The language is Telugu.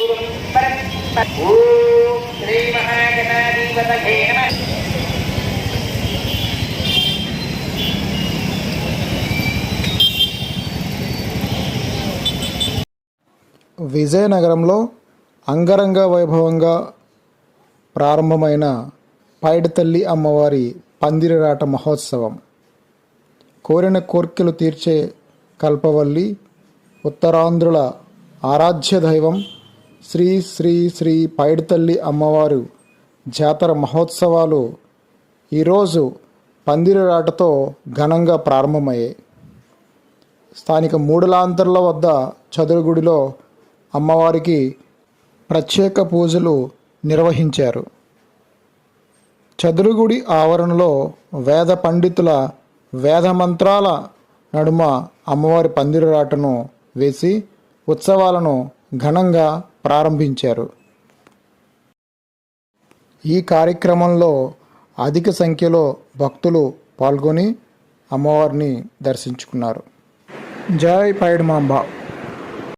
విజయనగరంలో అంగరంగ వైభవంగా ప్రారంభమైన పైడితల్లి అమ్మవారి పందిరిరాట మహోత్సవం. కోరిన కోర్కెలు తీర్చే కల్పవల్లి ఉత్తరాంధ్రుల ఆరాధ్య దైవం శ్రీ శ్రీ శ్రీ పైడితల్లి అమ్మవారు జాతర మహోత్సవాలు ఈరోజు పందిరిరాటతో ఘనంగా ప్రారంభమయ్యాయి. స్థానిక మూడులాంతర్ల వద్ద చదురుగుడిలో అమ్మవారికి ప్రత్యేక పూజలు నిర్వహించారు. చదురుగుడి ఆవరణలో వేద పండితుల వేద మంత్రాల నడుమ అమ్మవారి పందిరాటను వేసి ఉత్సవాలను ఘనంగా ప్రారంభించారు. ఈ కార్యక్రమంలో అధిక సంఖ్యలో భక్తులు పాల్గొని అమ్మవారిని దర్శించుకున్నారు. జై పైడ్ మాంబా